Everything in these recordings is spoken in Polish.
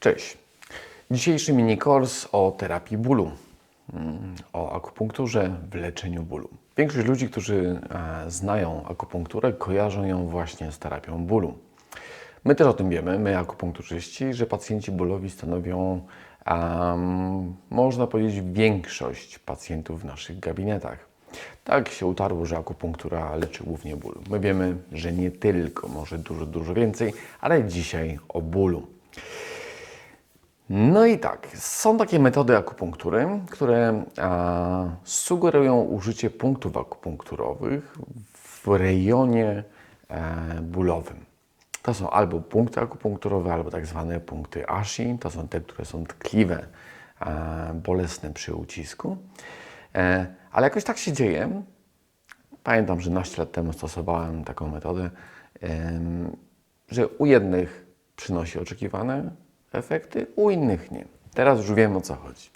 Cześć. Dzisiejszy mini kurs o terapii bólu, mm, o akupunkturze w leczeniu bólu. Większość ludzi, którzy e, znają akupunkturę, kojarzą ją właśnie z terapią bólu. My też o tym wiemy, my akupunkturzyści, że pacjenci bólowi stanowią, em, można powiedzieć, większość pacjentów w naszych gabinetach. Tak się utarło, że akupunktura leczy głównie ból. My wiemy, że nie tylko, może dużo, dużo więcej, ale dzisiaj o bólu. No i tak, są takie metody akupunktury, które a, sugerują użycie punktów akupunkturowych w rejonie e, bólowym. To są albo punkty akupunkturowe, albo tak zwane punkty ashi. To są te, które są tkliwe, e, bolesne przy ucisku. E, ale jakoś tak się dzieje. Pamiętam, że naście lat temu stosowałem taką metodę, em, że u jednych przynosi oczekiwane efekty, u innych nie. Teraz już wiem o co chodzi.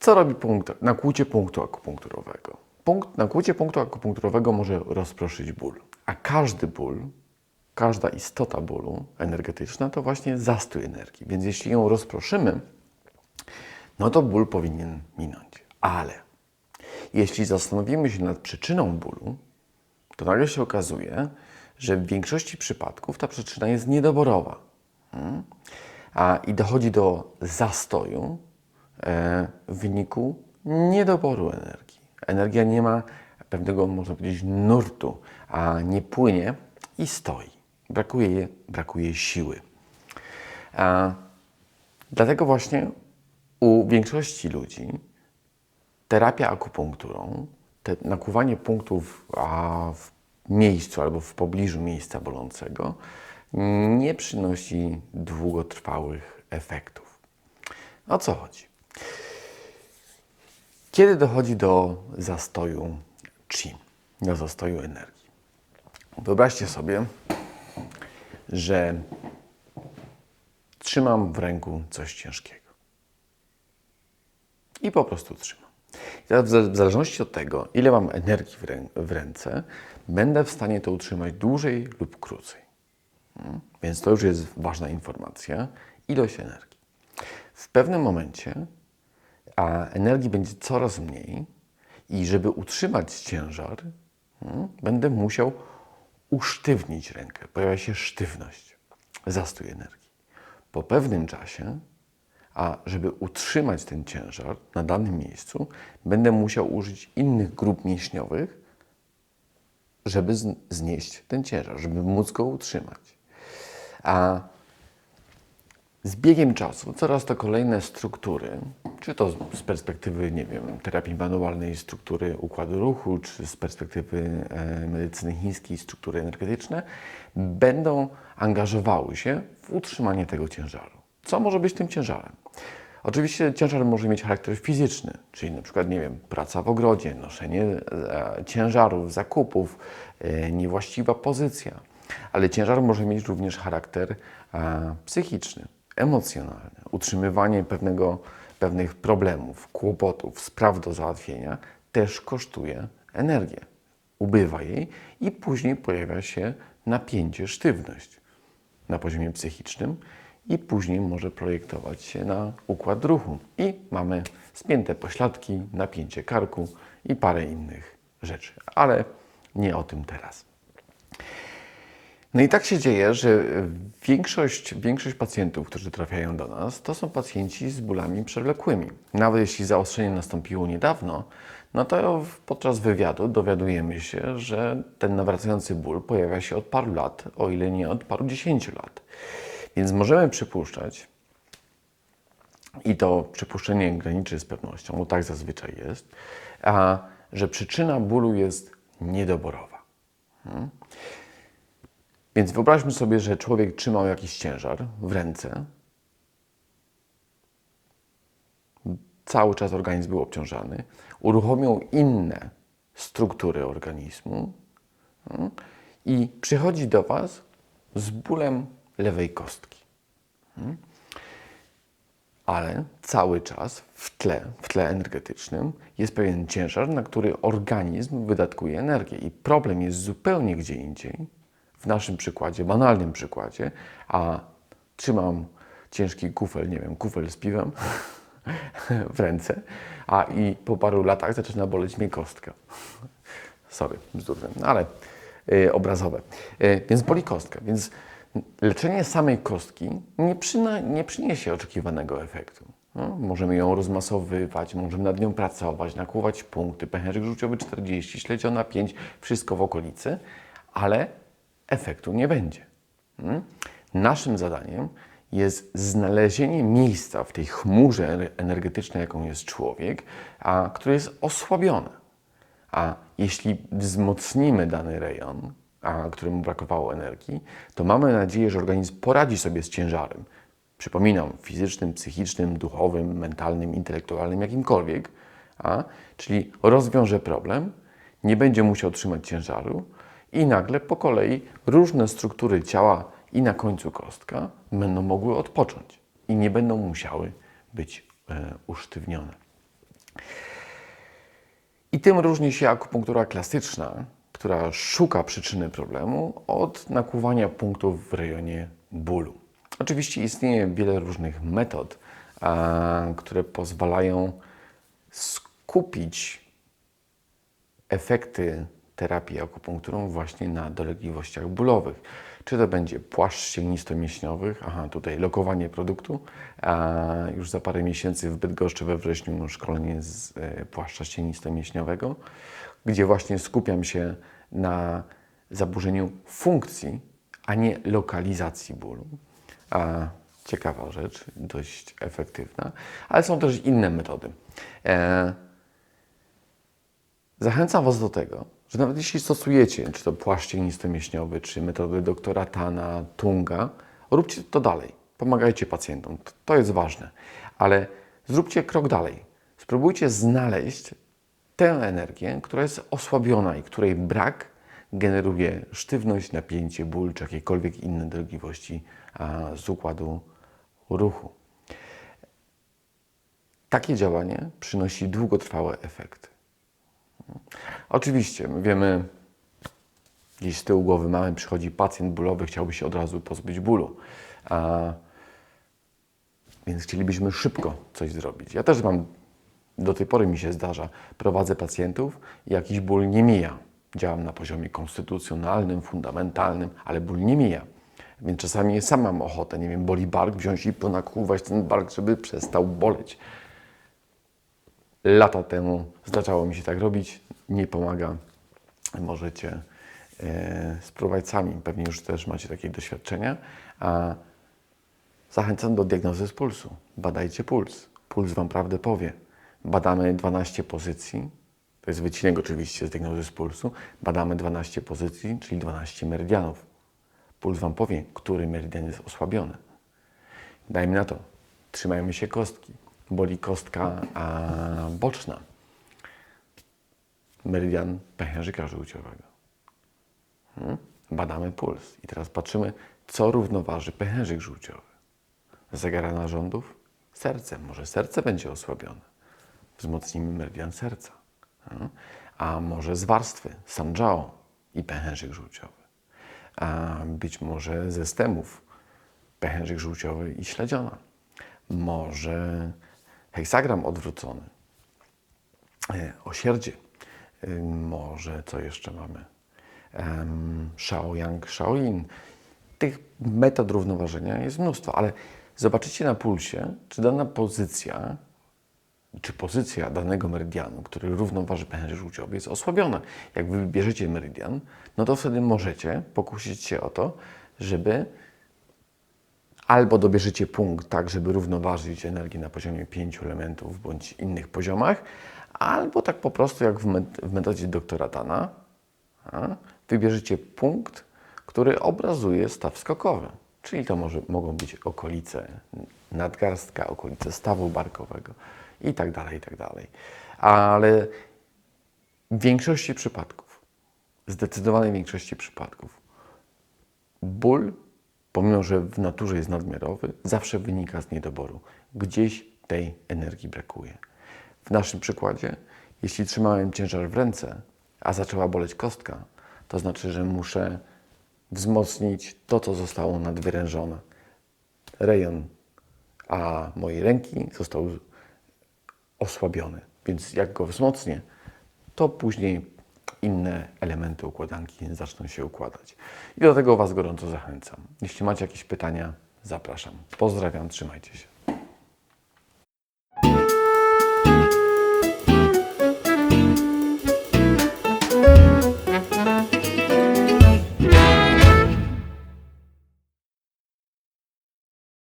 Co robi punkt, nakłucie punktu akupunkturowego? Punkt, nakłucie punktu akupunkturowego może rozproszyć ból, a każdy ból, każda istota bólu energetyczna to właśnie zastój energii. Więc jeśli ją rozproszymy, no to ból powinien minąć. Ale jeśli zastanowimy się nad przyczyną bólu, to nagle się okazuje, że w większości przypadków ta przyczyna jest niedoborowa. A, I dochodzi do zastoju e, w wyniku niedoboru energii. Energia nie ma pewnego, można powiedzieć, nurtu, a nie płynie i stoi. Brakuje, jej- brakuje siły. A, dlatego właśnie u większości ludzi terapia akupunkturą, te nakłuwanie punktów a, w miejscu albo w pobliżu miejsca bolącego nie przynosi długotrwałych efektów. O co chodzi? Kiedy dochodzi do zastoju chi, do zastoju energii? Wyobraźcie sobie, że trzymam w ręku coś ciężkiego i po prostu trzymam. W za- w zależności od tego, ile mam energii w ręce, będę w stanie to utrzymać dłużej lub krócej. Więc to już jest ważna informacja. Ilość energii. W pewnym momencie a energii będzie coraz mniej i żeby utrzymać ciężar, mm, będę musiał usztywnić rękę. Pojawia się sztywność, zastój energii. Po pewnym czasie a żeby utrzymać ten ciężar na danym miejscu, będę musiał użyć innych grup mięśniowych, żeby znieść ten ciężar, żeby móc go utrzymać. A z biegiem czasu coraz to kolejne struktury, czy to z perspektywy, nie wiem, terapii manualnej, struktury układu ruchu, czy z perspektywy e, medycyny chińskiej, struktury energetyczne, będą angażowały się w utrzymanie tego ciężaru. Co może być tym ciężarem? Oczywiście ciężar może mieć charakter fizyczny, czyli na przykład, nie wiem, praca w ogrodzie, noszenie e, ciężarów, zakupów, e, niewłaściwa pozycja. Ale ciężar może mieć również charakter psychiczny, emocjonalny, utrzymywanie pewnego, pewnych problemów, kłopotów, spraw do załatwienia też kosztuje energię. Ubywa jej i później pojawia się napięcie, sztywność na poziomie psychicznym i później może projektować się na układ ruchu. I mamy spięte pośladki, napięcie karku i parę innych rzeczy. Ale nie o tym teraz. No i tak się dzieje, że większość, większość pacjentów, którzy trafiają do nas, to są pacjenci z bólami przewlekłymi. Nawet jeśli zaostrzenie nastąpiło niedawno, no to podczas wywiadu dowiadujemy się, że ten nawracający ból pojawia się od paru lat, o ile nie od paru dziesięciu lat. Więc możemy przypuszczać, i to przypuszczenie graniczy z pewnością, bo tak zazwyczaj jest, a, że przyczyna bólu jest niedoborowa. Więc wyobraźmy sobie, że człowiek trzymał jakiś ciężar w ręce. Cały czas organizm był obciążany. Uruchomił inne struktury organizmu i przychodzi do Was z bólem lewej kostki. Ale cały czas w tle, w tle energetycznym jest pewien ciężar, na który organizm wydatkuje energię. I problem jest zupełnie gdzie indziej, w naszym przykładzie, banalnym przykładzie, a trzymam ciężki kufel, nie wiem, kufel z piwem w ręce, a i po paru latach zaczyna boleć mnie kostka. Sorry, bzdurne, no ale y, obrazowe. Y, więc boli kostka. Więc leczenie samej kostki nie, przyna, nie przyniesie oczekiwanego efektu. No, możemy ją rozmasowywać, możemy nad nią pracować, nakłuwać punkty, pęcherzyk żółciowy 40, śledziona 5, wszystko w okolicy, ale efektu nie będzie. Mm? Naszym zadaniem jest znalezienie miejsca w tej chmurze ener- energetycznej, jaką jest człowiek, a, które jest osłabione. A jeśli wzmocnimy dany rejon, a któremu brakowało energii, to mamy nadzieję, że organizm poradzi sobie z ciężarem. Przypominam, fizycznym, psychicznym, duchowym, mentalnym, intelektualnym, jakimkolwiek. A? Czyli rozwiąże problem, nie będzie musiał trzymać ciężaru i nagle po kolei różne struktury ciała i na końcu kostka będą mogły odpocząć i nie będą musiały być e, usztywnione. I tym różni się akupunktura klasyczna, która szuka przyczyny problemu, od nakłuwania punktów w rejonie bólu. Oczywiście istnieje wiele różnych metod, które pozwalają skupić efekty terapii akupunkturą właśnie na dolegliwościach bólowych. Czy to będzie płaszcz ścięgnisto-mięśniowych, aha, tutaj lokowanie produktu, a już za parę miesięcy w Bydgoszczy we wrześniu szkolenie z e, płaszcza ścięgnisto-mięśniowego, gdzie właśnie skupiam się na zaburzeniu funkcji, a nie lokalizacji bólu. A, ciekawa rzecz, dość efektywna, ale są też inne metody. E, Zachęcam Was do tego, że nawet jeśli stosujecie, czy to płaszcz mięśniowy, czy metody doktora Tana, Tunga, róbcie to dalej. Pomagajcie pacjentom. To- jest ważne. Ale zróbcie krok dalej. Spróbujcie znaleźć tę energię, która jest osłabiona i której brak generuje sztywność, napięcie, ból, czy jakiekolwiek inne dolegliwości z układu ruchu. Takie działanie przynosi długotrwałe efekty. Oczywiście, my wiemy, gdzieś z tyłu głowy mamy, przychodzi pacjent bólowy, chciałby się od razu pozbyć bólu. A, więc chcielibyśmy szybko coś zrobić. Ja też mam, do tej pory mi się zdarza, prowadzę pacjentów i jakiś ból nie mija. Działam na poziomie konstytucjonalnym, fundamentalnym, ale ból nie mija. Więc czasami sam mam ochotę, nie wiem, boli bark, wziąć i ponakłuwać ten bark, żeby przestał boleć. Lata temu zdarzało mi się tak robić, nie pomaga. Możecie e, spróbować sami, pewnie już też macie takie doświadczenia. A zachęcam do diagnozy z pulsu. Badajcie puls. Puls Wam prawdę powie. Badamy 12 pozycji, to jest wycinek oczywiście z diagnozy z pulsu. Badamy 12 pozycji, czyli 12 meridianów. Puls Wam powie, który meridian jest osłabiony. Dajmy na to, trzymajmy się kostki. Boli kostka a, boczna. Meridian pęcherzyka żółciowego. Hmm? Badamy puls. I teraz patrzymy, co równoważy pęcherzyk żółciowy. Zegara narządów? Serce. Może serce będzie osłabione. Wzmocnimy meridian serca. Hmm? A może z warstwy Sanjiao i pęcherzyk żółciowy. A być może ze stemów pęcherzyk żółciowy i śledziona. Może heksagram odwrócony, e, osierdzie, Y, może co jeszcze mamy? Shaoyang, Shaolin. Tych metod równoważenia jest mnóstwo, ale zobaczycie na pulsie, czy dana pozycja, czy pozycja danego meridianu, który równoważy pęcherzyk żółciowy, jest osłabiona. Jak wy wybierzecie meridian, no to wtedy możecie pokusić się o to, żeby albo dobierzecie punkt tak, żeby równoważyć energię na poziomie pięciu elementów bądź innych poziomach, albo tak po prostu jak w, met- w metodzie doktora Tana, a, wybierzecie punkt, który obrazuje staw skokowy. Czyli to może, mogą być okolice nadgarstka, okolice stawu barkowego i tak dalej, i tak dalej. Ale w większości przypadków, zdecydowanej większości przypadków, ból, pomimo że w naturze jest nadmiarowy, zawsze wynika z niedoboru. Gdzieś tej energii brakuje. W naszym przykładzie, jeśli trzymałem ciężar w ręce, a zaczęła boleć kostka, to znaczy, że muszę wzmocnić to, co zostało nadwyrężone. rejon a mojej ręki został osłabiony. Więc jak go wzmocnię, to później inne elementy układanki zaczną się układać. I do tego Was gorąco zachęcam. Jeśli macie jakieś pytania, zapraszam. Pozdrawiam, trzymajcie się.